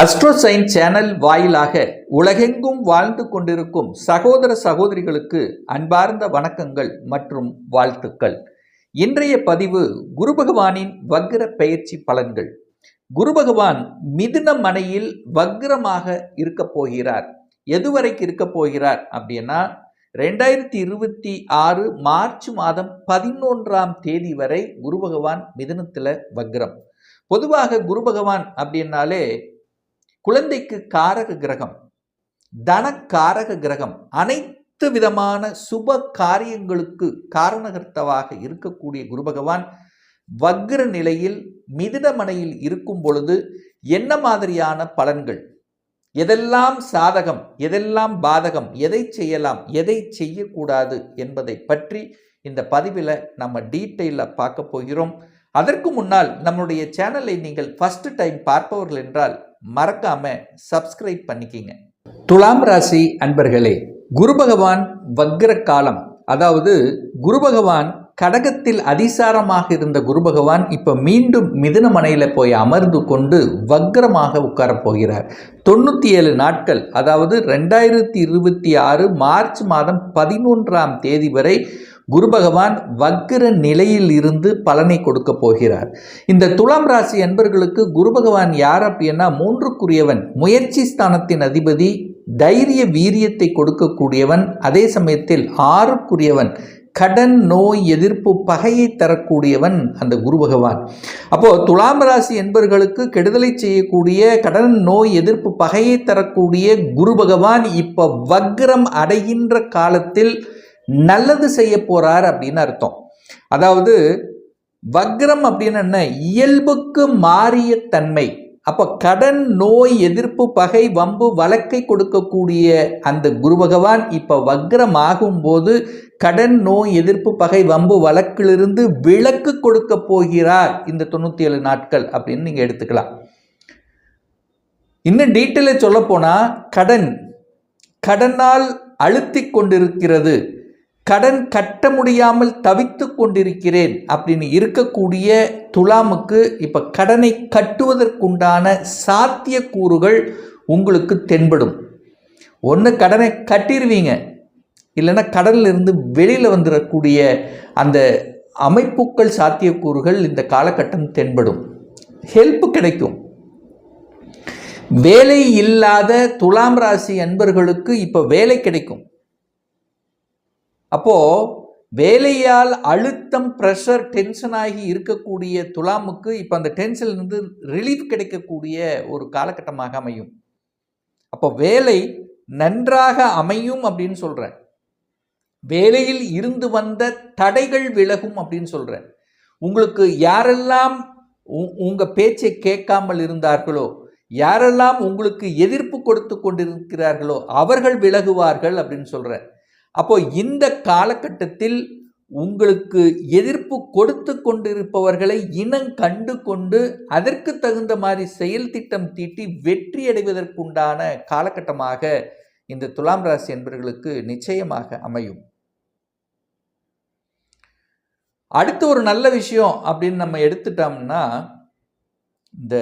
அஸ்ட்ரோசைன் channel வாயிலாக உலகெங்கும் வாழ்ந்து கொண்டிருக்கும் சகோதர சகோதரிகளுக்கு அன்பார்ந்த வணக்கங்கள் மற்றும் வாழ்த்துக்கள். இன்றைய பதிவு குரு பகவானின் வக்ர பெயர்ச்சி பலன்கள். குரு பகவான் மிதுன மனையில் வக்ரமாக இருக்கப் போகிறார். எதுவரைக்கு இருக்கப் போகிறார் அப்படின்னா ரெண்டாயிரத்தி இருபத்தி ஆறு மார்ச் மாதம் பதினொன்றாம் தேதி வரை குரு பகவான் மிதுனத்தில் வக்ரம். பொதுவாக குரு பகவான் அப்படின்னாலே குழந்தைக்கு காரக கிரகம் தனக்காரக கிரகம் அனைத்து விதமான சுப காரியங்களுக்கு காரணகர்த்தவாக இருக்கக்கூடிய குரு பகவான் வக்ர நிலையில் மிதிடமனையில் இருக்கும் பொழுது என்ன மாதிரியான பலன்கள்? எதெல்லாம் சாதகம் எதெல்லாம் பாதகம் எதை செய்யலாம் எதை செய்யக்கூடாது என்பதை பற்றி இந்த பதிவில் நம்ம டீட்டெயிலில் பார்க்க போகிறோம். அதற்கு முன்னால் நம்முடைய சேனலை நீங்கள் ஃபஸ்ட்டு டைம் பார்ப்பவர்கள் என்றால் மறக்காம சப்ஸ்கிரைப் பண்ணிக்கிங்க. துலாம் ராசி அன்பர்களே குரு பகவான் வக்ர காலம் அதாவது குரு பகவான் கடகத்தில் அதிசாரமாக இருந்த குரு பகவான் இப்போ மீண்டும் மிதுனமனையில் போய் அமர்ந்து கொண்டு வக்ரமாக உட்காரப் போகிறார். தொண்ணூற்றி ஏழு நாட்கள் அதாவது ரெண்டாயிரத்தி இருபத்தி ஆறு மார்ச் மாதம் பதினொன்றாம் தேதி வரை குரு பகவான் வக்கிர நிலையில் இருந்து பலனை கொடுக்க போகிறார். இந்த துலாம் ராசி அன்பர்களுக்கு குரு பகவான் யார் அப்படின்னா மூன்றுக்குரியவன் முயற்சி ஸ்தானத்தின் அதிபதி தைரிய வீரியத்தை கொடுக்கக்கூடியவன் அதே சமயத்தில் ஆறுக்குரியவன் கடன் நோய் எதிர்ப்பு பகையை தரக்கூடியவன் அந்த குரு பகவான். அப்போ துலாம் ராசி என்பர்களுக்கு கெடுதலை செய்யக்கூடிய கடன் நோய் எதிர்ப்பு பகையை தரக்கூடிய குரு பகவான் இப்போ வக்ரம் அடைகின்ற காலத்தில் நல்லது செய்ய போறார் அப்படின்னு அர்த்தம். அதாவது வக்ரம் அப்படின்னு என்ன? இயல்புக்கு மாறிய தன்மை. அப்போ கடன் நோய் எதிர்ப்பு பகை வம்பு வழக்கை கொடுக்கக்கூடிய அந்த குரு பகவான் இப்போ வக்ரம் ஆகும்போது கடன் நோய் எதிர்ப்பு பகை வம்பு வழக்கிலிருந்து விலக்கு கொடுக்க போகிறார் இந்த தொண்ணூற்றி ஏழு நாட்கள் அப்படின்னு நீங்கள் எடுத்துக்கலாம். இன்னும் டீட்டெயிலாக சொல்ல போனால் கடன். கடனால் அழுத்தி கொண்டிருக்கிறது. கடன் கட்ட முடியாமல் தவித்து கொண்டிருக்கிறேன் அப்படின்னு இருக்கக்கூடிய துலாமுக்கு இப்போ கடனை கட்டுவதற்குண்டான சாத்தியக்கூறுகள் உங்களுக்கு தென்படும். ஒன்று கடனை கட்டிடுவீங்க இல்லைன்னா கடனில் இருந்து வெளியில் வந்துடக்கூடிய அந்த அமைப்புகள் சாத்தியக்கூறுகள் இந்த காலகட்டம் தென்படும். ஹெல்ப் கிடைக்கும். வேலை இல்லாத துலாம் ராசி அன்பர்களுக்கு இப்போ வேலை கிடைக்கும். அப்போது வேலையால் அழுத்தம் ப்ரெஷர் டென்ஷன் ஆகி இருக்கக்கூடிய துலாமுக்கு இப்போ அந்த டென்ஷன்லேருந்து ரிலீஃப் கிடைக்கக்கூடிய ஒரு காலகட்டமாக அமையும். அப்போ வேலை நன்றாக அமையும் அப்படின்னு சொல்கிறேன் வேலையில் இருந்து வந்த தடைகள் விலகும் அப்படின்னு சொல்கிறேன் உங்களுக்கு யாரெல்லாம் உங்கள் பேச்சை கேட்காமல் இருந்தார்களோ யாரெல்லாம் உங்களுக்கு எதிர்ப்பு கொடுத்து கொண்டிருக்கிறார்களோ அவர்கள் விலகுவார்கள் அப்படின்னு சொல்கிறேன் அப்போ இந்த காலகட்டத்தில் உங்களுக்கு எதிர்ப்பு கொடுத்து கொண்டிருப்பவர்களை இனம் கண்டு கொண்டு அதற்கு தகுந்த மாதிரி செயல் திட்டம் தீட்டி வெற்றி அடைவதற்குண்டான காலகட்டமாக இந்த துலாம் ராசி என்பவர்களுக்கு நிச்சயமாக அமையும். அடுத்து ஒரு நல்ல விஷயம் அப்படின்னு நம்ம எடுத்துட்டோம்னா இந்த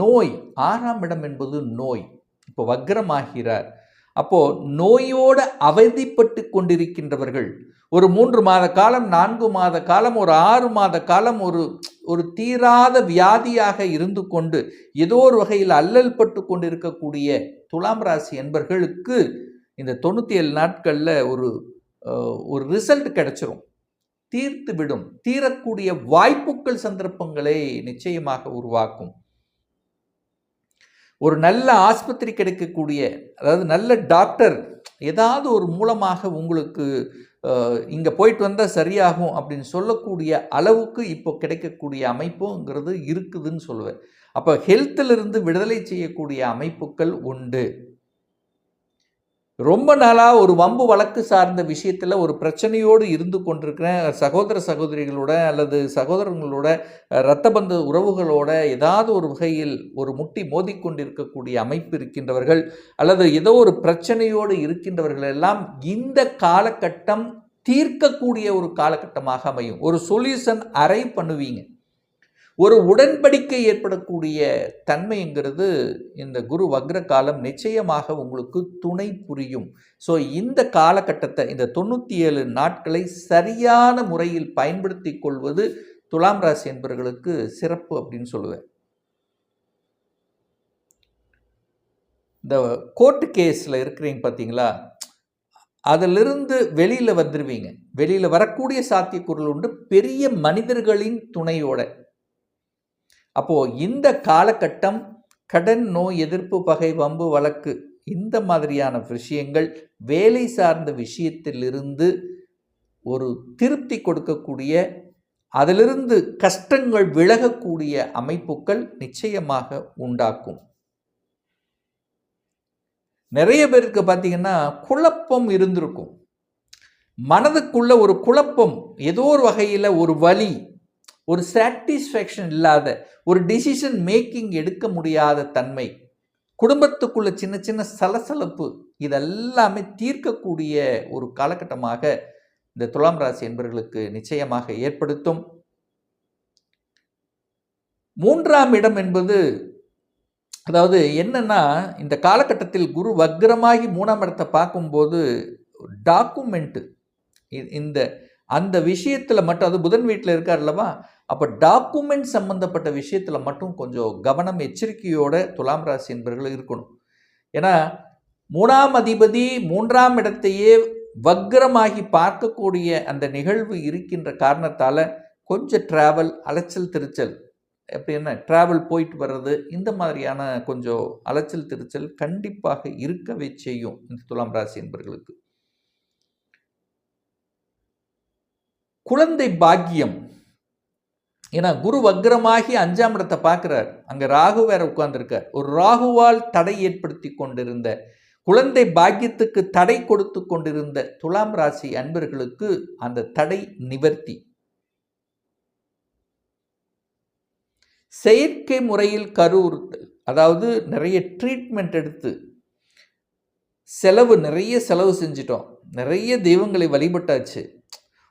நோய் ஆறாம் இடம் என்பது நோய். இப்போ வக்ரமாகிறார். அப்போது நோயோடு அவதிப்பட்டு கொண்டிருக்கின்றவர்கள் ஒரு மூன்று மாத காலம் நான்கு மாத காலம் ஒரு ஆறு மாத காலம் ஒரு ஒரு தீராத வியாதியாக இருந்து கொண்டு ஏதோ ஒரு வகையில் அல்லல் பட்டு கொண்டிருக்கக்கூடிய துலாம் ராசி என்பர்களுக்கு இந்த தொண்ணூற்றி ஏழு நாட்களில் ஒரு ஒரு ரிசல்ட் கிடைச்சிரும். தீர்த்து விடும் தீரக்கூடிய வாய்ப்புகள் சந்தர்ப்பங்களை நிச்சயமாக உருவாக்கும். ஒரு நல்ல ஆஸ்பத்திரி கிடைக்கக்கூடிய அதாவது நல்ல டாக்டர் ஏதாவது ஒரு மூலமாக உங்களுக்கு இங்கே போயிட்டு வந்தால் சரியாகும் அப்படின்னு சொல்லக்கூடிய அளவுக்கு இப்போ கிடைக்கக்கூடிய அமைப்புங்கிறது இருக்குதுன்னு சொல்லுவேன். அப்போ ஹெல்த்திலிருந்து விடுதலை செய்யக்கூடிய அமைப்புகள் உண்டு. ரொம்ப நாளாக ஒரு வம்பு வழக்கு சார்ந்த விஷயத்தில் ஒரு பிரச்சனையோடு இருந்து கொண்டிருக்கிறேன். சகோதர சகோதரிகளோட அல்லது சகோதரங்களோட இரத்தபந்த உறவுகளோட ஏதாவது ஒரு வகையில் ஒரு முட்டி மோதிக்கொண்டிருக்கக்கூடிய அமைப்பு இருக்கின்றவர்கள் அல்லது ஏதோ ஒரு பிரச்சனையோடு இருக்கின்றவர்கள் எல்லாம் இந்த காலகட்டம் தீர்க்கக்கூடிய ஒரு காலகட்டமாக அமையும். ஒரு சொல்யூஷன் அரை பண்ணுவீங்க. ஒரு உடன்படிக்கை ஏற்படக்கூடிய தன்மைங்கிறது இந்த குரு வக்ர காலம் நிச்சயமாக உங்களுக்கு துணை புரியும். ஸோ இந்த காலகட்டத்தை இந்த தொண்ணூற்றி ஏழு நாட்களை சரியான முறையில் பயன்படுத்தி கொள்வது துலாம் ராசி என்பவர்களுக்கு சிறப்பு அப்படின்னு சொல்லுவேன். இந்த கோர்ட்டு கேஸில் இருக்கிறீங்க பார்த்தீங்களா? அதிலிருந்து வெளியில் வந்துடுவீங்க வெளியில் வரக்கூடிய சாத்தியக்கூறுகள் உண்டு. பெரிய மனிதர்களின் துணையோட அப்போது இந்த காலகட்டம் கடன் நோய் எதிர்ப்பு பகை வம்பு வழக்கு இந்த மாதிரியான விஷயங்கள் வேலை சார்ந்த விஷயத்திலிருந்து ஒரு திருப்தி கொடுக்கக்கூடிய அதிலிருந்து கஷ்டங்கள் விலகக்கூடிய அமைப்புகள் நிச்சயமாக உண்டாக்கும். நிறைய பேருக்கு பார்த்தீங்கன்னா குழப்பம் இருந்திருக்கும். மனதுக்குள்ள ஒரு குழப்பம் ஏதோ ஒரு வகையில் ஒரு வழி ஒரு சாட்டிஸ்ஃபேக்ஷன் இல்லாத ஒரு டிசிஷன் மேக்கிங் எடுக்க முடியாத தன்மை. குடும்பத்துக்குள்ள சின்ன சின்ன சலசலப்பு இதெல்லாமே தீர்க்கக்கூடிய ஒரு காலகட்டமாக இந்த துலாம் ராசி என்பவர்களுக்கு நிச்சயமாக ஏற்படுத்தும். மூன்றாம் இடம் என்பது அதாவது என்னன்னா இந்த காலகட்டத்தில் குரு வக்ரமாகி மூணாம் இடத்தை பார்க்கும்போது டாக்குமெண்ட்டு இந்த அந்த விஷயத்தில் மட்டும் அது புதன் வீட்டில் இருக்கார் அல்லவா? அப்போ டாக்குமெண்ட் சம்மந்தப்பட்ட விஷயத்தில் மட்டும் கொஞ்சம் கவனம் எச்சரிக்கையோட துலாம் ராசி என்பவர்கள் இருக்கணும். ஏன்னா மூணாம் அதிபதி மூன்றாம் இடத்தையே வக்ரமாகி பார்க்கக்கூடிய அந்த நிகழ்வு இருக்கின்ற காரணத்தால் கொஞ்சம் ட்ராவல் அலைச்சல் திருச்சல் எப்படின்னா ட்ராவல் போயிட்டு வர்றது இந்த மாதிரியான கொஞ்சம் அலைச்சல் திருச்சல் கண்டிப்பாக இருக்கவே செய்யும் இந்த துலாம் ராசி என்பவர்களுக்கு குழந்தை பாக்கியம். ஏன்னா குரு வக்ரமாகி அஞ்சாம் இடத்தை பார்க்குறார். அங்கே ராகு வேற உட்கார்ந்துருக்கார். ஒரு ராகுவால் தடை ஏற்படுத்தி கொண்டிருந்த குழந்தை பாக்கியத்துக்கு தடை கொடுத்து கொண்டிருந்த துலாம் ராசி அன்பர்களுக்கு அந்த தடை நிவர்த்தி. செயற்கை முறையில் கருவுறுத்தல் அதாவது நிறைய ட்ரீட்மெண்ட் எடுத்து செலவு நிறைய செலவு செஞ்சிட்டோம். நிறைய தெய்வங்களை வழிபட்டாச்சு.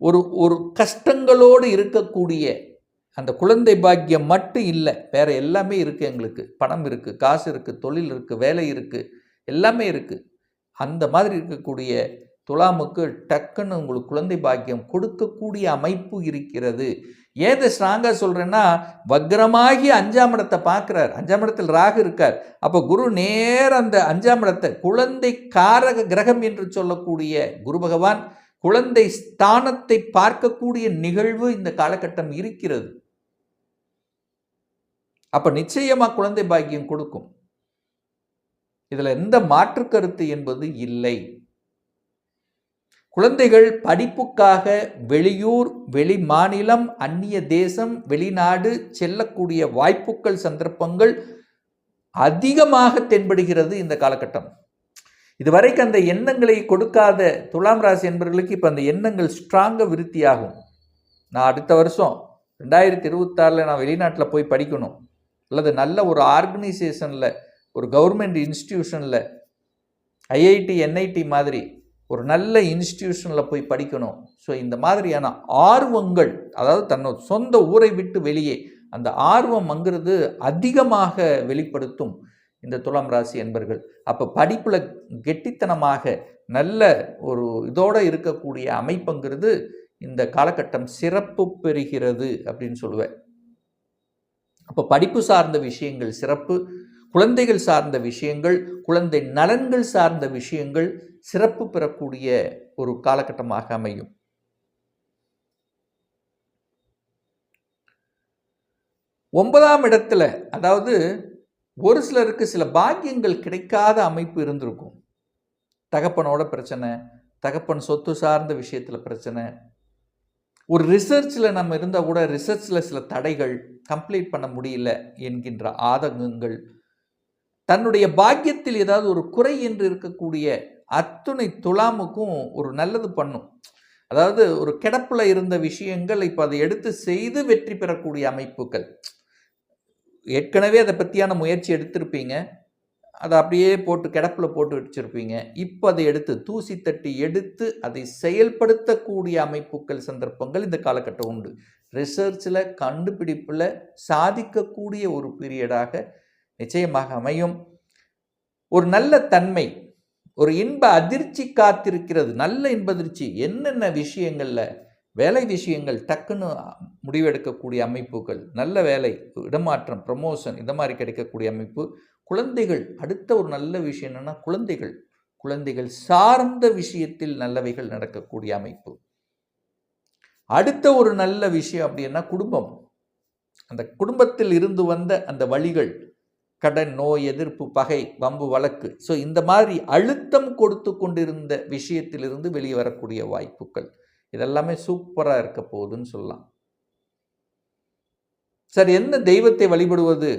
ஒரு ஒரு கஷ்டங்களோடு இருக்கக்கூடிய அந்த குழந்தை பாக்கியம் மட்டும் இல்லை வேறு எல்லாமே இருக்குது எங்களுக்கு. பணம் இருக்குது காசு இருக்குது தொழில் இருக்குது வேலை இருக்குது எல்லாமே இருக்குது அந்த மாதிரி இருக்கக்கூடிய துலாமுக்கு டக்குன்னு உங்களுக்கு குழந்தை பாக்கியம் கொடுக்கக்கூடிய அமைப்பு இருக்கிறது. ஏதை ஸ்ட்ராங்காக சொல்கிறேன்னா வக்ரமாகி அஞ்சாம் இடத்தை பார்க்குறார். அஞ்சாம் இடத்தில் ராகு இருக்கார். அப்போ குரு நேர அந்த அஞ்சாம் இடத்தை குழந்தை காரக கிரகம் என்று சொல்லக்கூடிய குரு பகவான் குழந்தை ஸ்தானத்தை பார்க்கக்கூடிய நிகழ்வு இந்த காலகட்டம் இருக்கிறது. அப்போ நிச்சயமாக குழந்தை பாக்கியம் கொடுக்கும். இதில் எந்த மாற்று கருத்து என்பது இல்லை. குழந்தைகள் படிப்புக்காக வெளியூர் வெளி மாநிலம் அந்நிய தேசம் வெளிநாடு செல்லக்கூடிய வாய்ப்புகள் சந்தர்ப்பங்கள் அதிகமாக தென்படுகிறது இந்த காலகட்டம். இதுவரைக்கும் அந்த எண்ணங்களை கொடுக்காத துலாம் ராசி என்பவர்களுக்கு இப்போ அந்த எண்ணங்கள் ஸ்ட்ராங்காக விருத்தியாகும். நான் அடுத்த வருஷம் ரெண்டாயிரத்தி இருபத்தாறில் நான் வெளிநாட்டில் போய் படிக்கணும். அல்லது நல்ல ஒரு ஆர்கனைசேஷனில் ஒரு கவர்மெண்ட் இன்ஸ்டிடியூஷனில் ஐஐடி என்ஐடி மாதிரி ஒரு நல்ல இன்ஸ்டிடியூஷனில் போய் படிக்கணும். ஸோ இந்த மாதிரியான ஆர்வங்கள் அதாவது தன்னோட சொந்த ஊரை விட்டு வெளியே அந்த ஆர்வம்ங்கிறது அதிகமாக வெளிப்படுத்தும் இந்த துலாம் ராசி என்பர்கள். அப்போ படிப்பில் கெட்டித்தனமாக நல்ல ஒரு இதோடு இருக்கக்கூடிய அமைப்புங்கிறது இந்த காலகட்டம் சிறப்பு பெறுகிறது அப்படின்னு சொல்லுவேன். அப்போ படிப்பு சார்ந்த விஷயங்கள் சிறப்பு குழந்தைகள் சார்ந்த விஷயங்கள் குழந்தை நலன்கள் சார்ந்த விஷயங்கள் சிறப்பு பெறக்கூடிய ஒரு காலகட்டமாக அமையும். ஒன்பதாம் இடத்துல அதாவது ஒரு சிலருக்கு சில பாக்கியங்கள் கிடைக்காத அமைப்பு இருந்திருக்கும். தகப்பனோட பிரச்சனை தகப்பன் சொத்து சார்ந்த விஷயத்தில் பிரச்சனை ஒரு ரிசர்ச்சில் நம்ம இருந்தால் கூட ரிசர்ச்சில் சில தடைகள் கம்ப்ளீட் பண்ண முடியல என்கின்ற ஆதங்கங்கள். தன்னுடைய பாக்கியத்தில் ஏதாவது ஒரு குறை என்று இருக்கக்கூடிய அத்துணை துலாமுக்கும் ஒரு நல்லது பண்ணும். அதாவது ஒரு கிடப்பில் இருந்த விஷயங்கள் இப்போ அதை எடுத்து செய்து வெற்றி பெறக்கூடிய அமைப்புகள். ஏற்கனவே அதை பற்றியான முயற்சி எடுத்திருப்பீங்க. அதை அப்படியே போட்டு கிடப்பில் போட்டு வச்சுருப்பீங்க. இப்போ அதை எடுத்து தூசி தட்டி எடுத்து அதை செயல்படுத்தக்கூடிய அமைப்புகள் சந்தர்ப்பங்கள் இந்த காலகட்டம் உண்டு. ரிசர்ச்சில் கண்டுபிடிப்பில் சாதிக்கக்கூடிய ஒரு பீரியடாக நிச்சயமாக அமையும். ஒரு நல்ல தன்மை ஒரு இன்ப அதிர்ச்சி காத்திருக்கிறது. நல்ல இன்ப அதிர்ச்சி. என்னென்ன விஷயங்களில் வேலை விஷயங்கள் டக்குன்னு முடிவெடுக்கக்கூடிய அமைப்புகள் நல்ல வேலை இடமாற்றம் ப்ரமோஷன் இந்த மாதிரி கிடைக்கக்கூடிய அமைப்பு. குழந்தைகள் அடுத்த ஒரு நல்ல விஷயம் என்னென்னா குழந்தைகள். குழந்தைகள் சார்ந்த விஷயத்தில் நல்லவைகள் நடக்கக்கூடிய அமைப்பு. அடுத்த ஒரு நல்ல விஷயம் அப்படின்னா குடும்பம். அந்த குடும்பத்தில் இருந்து வந்த அந்த வழிகள் கடன் நோய் எதிர்ப்பு பகை வம்பு வழக்கு. ஸோ இந்த மாதிரி அழுத்தம் கொடுத்து கொண்டிருந்த விஷயத்திலிருந்து வெளியே வரக்கூடிய வாய்ப்புகள். இதெல்லாமே சூப்பராக இருக்க போகுதுன்னு சொல்லலாம். சார் என்ன தெய்வத்தை வழிபடுவது?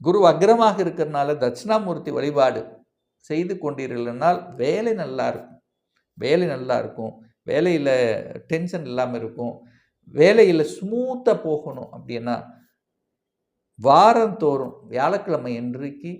குரு அக்ரமாக இருக்கிறனால தட்சிணாமூர்த்தி வழிபாடு செய்து கொண்டீர்கள்னால் வேலை நல்லா இருக்கும். வேலை நல்லா இருக்கும். வேலையில் டென்ஷன் இல்லாமல் இருக்கும். வேலையில் ஸ்மூத்தாக போகணும் அப்படின்னா வாரந்தோறும் வியாழக்கிழமை இன்றைக்கு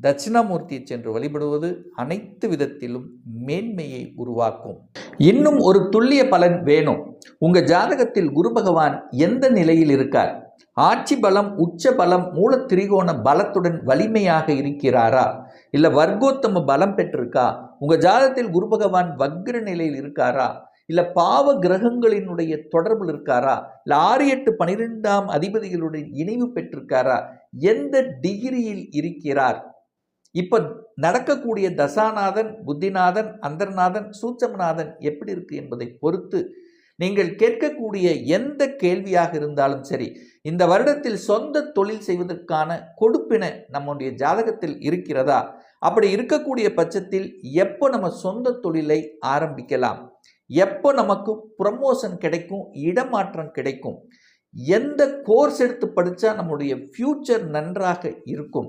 தட்சிணாமூர்த்தியை சென்று வழிபடுவது அனைத்து விதத்திலும் மேன்மையை உருவாக்கும். இன்னும் ஒரு துல்லிய பலன் வேணும். உங்கள் ஜாதகத்தில் குரு பகவான் எந்த நிலையில் இருக்கார்? ஆட்சி பலம் உச்ச பலம் மூலத்திரிகோண பலத்துடன் வலிமையாக இருக்கிறாரா? இல்லை வர்க்கோத்தம பலம் பெற்றிருக்கா? உங்கள் ஜாதகத்தில் குரு பகவான் வக்ர நிலையில் இருக்காரா? இல்லை பாவ கிரகங்களினுடைய தொடர்பில் இருக்காரா? இல்லை ஆறு எட்டு பனிரெண்டாம் அதிபதிகளுடைய இணைவு பெற்றிருக்காரா? எந்த டிகிரியில் இருக்கிறார்? இப்போ நடக்கக்கூடிய தசாநாதன் புத்திநாதன் அந்தர்நாதன் சூச்சமநாதன் எப்படி இருக்கு என்பதை பொறுத்து நீங்கள் கேட்கக்கூடிய எந்த கேள்வியாக இருந்தாலும் சரி இந்த வருடத்தில் சொந்த தொழில் செய்வதற்கான கொடுப்பின நம்முடைய ஜாதகத்தில் இருக்கிறதா? அப்படி இருக்கக்கூடிய பட்சத்தில் எப்போ நம்ம சொந்த தொழிலை ஆரம்பிக்கலாம்? எப்போ நமக்கு ப்ரமோஷன் கிடைக்கும் இடமாற்றம் கிடைக்கும்? எந்த கோர்ஸ் எடுத்து படித்தா நம்முடைய ஃப்யூச்சர் நன்றாக இருக்கும்?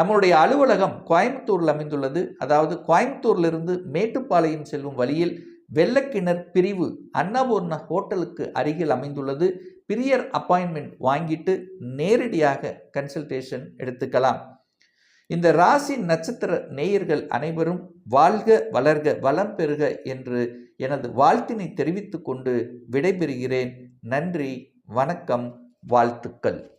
நம்மளுடைய அலுவலகம் கோயம்புத்தூரில் அமைந்துள்ளது. அதாவது கோயம்புத்தூர்லிருந்து மேட்டுப்பாளையம் செல்லும் வழியில் வெள்ளக்கிணர் பிரிவு அன்னபூர்ண ஹோட்டலுக்கு அருகில் அமைந்துள்ளது. பிரியர் அப்பாயின்மெண்ட் வாங்கிட்டு நேரடியாக கன்சல்டேஷன் எடுத்துக்கலாம். இந்த ராசி நட்சத்திர நேயர்கள் அனைவரும் வாழ்க வளர்க வளம் பெறுக என்று எனது வாழ்த்தினை தெரிவித்துக்கொண்டு விடைபெறுகிறேன். நன்றி வணக்கம் வாழ்த்துக்கள்.